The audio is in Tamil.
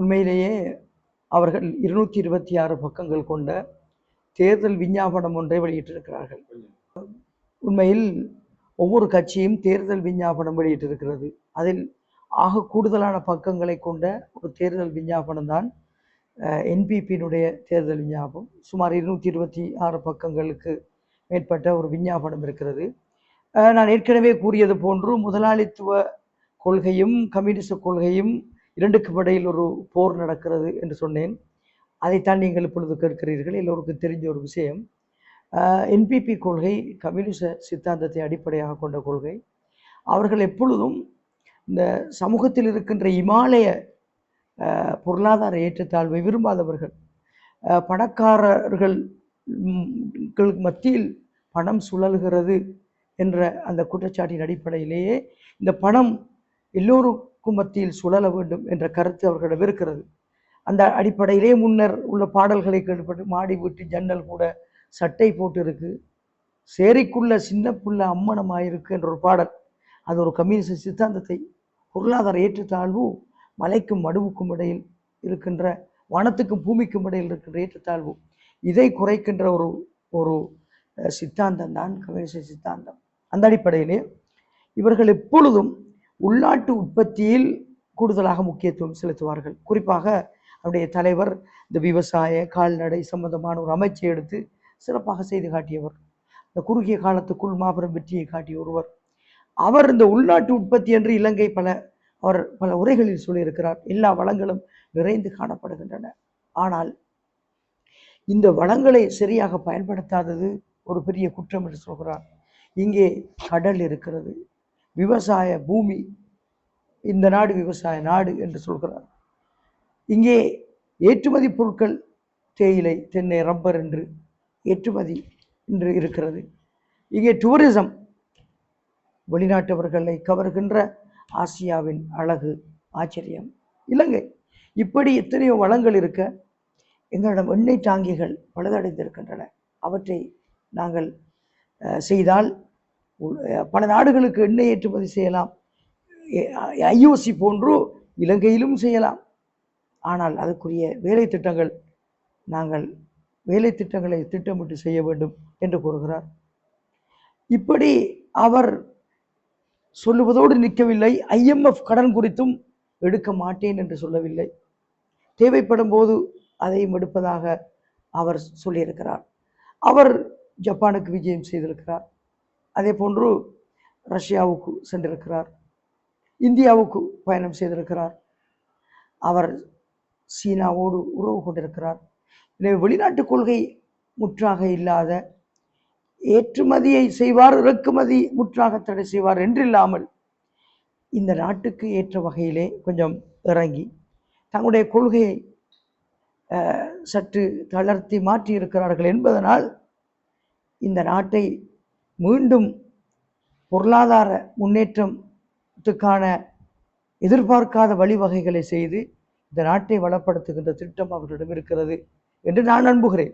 உண்மையிலேயே அவர்கள் இருநூற்றி இருபத்தி ஆறு பக்கங்கள் கொண்ட தேர்தல் விஞ்ஞாபனம் ஒன்றை வெளியிட்டிருக்கிறார்கள். உண்மையில் ஒவ்வொரு கட்சியும் தேர்தல் விஞ்ஞாபனம் வெளியிட்டிருக்கிறது. அதில் ஆக கூடுதலான பக்கங்களை கொண்ட ஒரு தேர்தல் விஞ்ஞாபனம் தான் என்பிபியினுடைய தேர்தல் விஞ்ஞாபனம் சுமார் இருநூற்றி இருபத்தி ஆறு பக்கங்களுக்கு மேற்பட்ட ஒரு விஞ்ஞாபனம் இருக்கிறது. நான் ஏற்கனவே கூறியது போன்று முதலாளித்துவ கொள்கையும் கம்யூனிச கொள்கையும் இரண்டுக்கும் இடையில் ஒரு போர் நடக்கிறது என்று சொன்னேன். அதைத்தான் நீங்கள் இப்பொழுது கேட்கிறீர்கள். எல்லோருக்கும் தெரிஞ்ச ஒரு விஷயம். என்பிபி கொள்கை கம்யூனிச சித்தாந்தத்தை அடிப்படையாக கொண்ட கொள்கை. அவர்கள் எப்பொழுதும் இந்த சமூகத்தில் இருக்கின்ற இமாலய பொருளாதார ஏற்றத்தாழ்வை விரும்பாதவர்கள். பணக்காரர்கள் மத்தியில் பணம் சுழல்கிறது என்ற அந்த குற்றச்சாட்டின் அடிப்படையிலேயே இந்த பணம் எல்லோரும் குமத்தியில் சுழல வேண்டும் என்ற கருத்து அவர்களிடம் இருக்கிறது. அந்த அடிப்படையிலே முன்னர் உள்ள பாடல்களை கேள்விப்பட்டு மாடி வீட்டு ஜன்னல் கூட சட்டை போட்டு இருக்கு சேரிக்குள்ள சின்ன புள்ள அம்மனமாயிருக்கு என்ற ஒரு பாடல். அது ஒரு கம்யூனிச சித்தாந்தத்தை பொருளாதார ஏற்றத்தாழ்வு மலைக்கும் மடுவுக்கும் இடையில் இருக்கின்ற வனத்துக்கும் பூமிக்கும் இடையில் இருக்கின்ற ஏற்றத்தாழ்வு. இதை குறைக்கின்ற ஒரு ஒரு சித்தாந்தம் தான் கம்யூனிச சித்தாந்தம். அந்த அடிப்படையிலே இவர்கள் எப்பொழுதும் உள்நாட்டு உற்பத்தியில் கூடுதலாக முக்கியத்துவம் செலுத்துவார்கள். குறிப்பாக அவருடைய தலைவர் இந்த விவசாய கால்நடை சம்பந்தமான ஒரு அமைச்சை எடுத்து சிறப்பாக செய்து காட்டியவர். இந்த குறுகிய காலத்துக்குள் மாபெரும் வெற்றியை காட்டிய ஒருவர். அவர் இந்த உள்நாட்டு உற்பத்தி என்று இலங்கை பல அவர் பல உரைகளில் சொல்லியிருக்கிறார். எல்லா வளங்களும் நிறைந்து காணப்படுகின்றன. ஆனால் இந்த வளங்களை சரியாக பயன்படுத்தாதது ஒரு பெரிய குற்றம் என்று சொல்கிறார். இங்கே கடல் இருக்கிறது. விவசாய பூமி இந்த நாடு விவசாய நாடு என்று சொல்கிறார். இங்கே ஏற்றுமதி பொருட்கள் தேயிலை தென்னை ரப்பர் என்று ஏற்றுமதி என்று இருக்கிறது. இங்கே டூரிசம் வெளிநாட்டவர்களை கவர்கின்ற ஆசியாவின் அழகு ஆச்சரியம் இலங்கை. இப்படி எத்தனையோ வளங்கள் இருக்க எங்களிடம் எண்ணெய் டாங்கிகள் பழுதடைந்திருக்கின்றன. அவற்றை நாங்கள் செய்தால் பல நாடுகளுக்கு எண்ணெய் ஏற்றுமதி செய்யலாம். ஐஓசி போன்று இலங்கையிலும் செய்யலாம். ஆனால் அதுக்குரிய வேலை திட்டங்கள் நாங்கள் வேலை திட்டங்களை திட்டமிட்டு செய்ய வேண்டும் என்று கூறுகிறார். இப்படி அவர் சொல்லுவதோடு நிற்கவில்லை. ஐஎம்எஃப் கடன் குறித்தும் எடுக்க மாட்டேன் என்று சொல்லவில்லை. தேவைப்படும் போது அதையும் எடுப்பதாக அவர் சொல்லியிருக்கிறார். அவர் ஜப்பானுக்கு விஜயம் செய்திருக்கிறார். அதே போன்று ரஷ்யாவுக்கு சென்றிருக்கிறார். இந்தியாவுக்கு பயணம் செய்திருக்கிறார். அவர் சீனாவோடு உறவு கொண்டிருக்கிறார். எனவே வெளிநாட்டு கொள்கை முற்றாக இல்லாத ஏற்றுமதியை செய்வார் இறக்குமதி முற்றாக தடை செய்வார் என்றில்லாமல் இந்த நாட்டுக்கு ஏற்ற வகையிலே கொஞ்சம் இறங்கி தங்களுடைய கொள்கையை சற்று தளர்த்தி மாற்றி இருக்கிறார்கள் என்பதனால் இந்த நாட்டை மீண்டும் பொருளாதார முன்னேற்றத்துக்கான எதிர்பார்க்காத வழிவகைகளை செய்து இந்த நாட்டை வளப்படுத்துகின்ற திட்டம் அவர்களிடம் இருக்கிறது என்று நான் நம்புகிறேன்.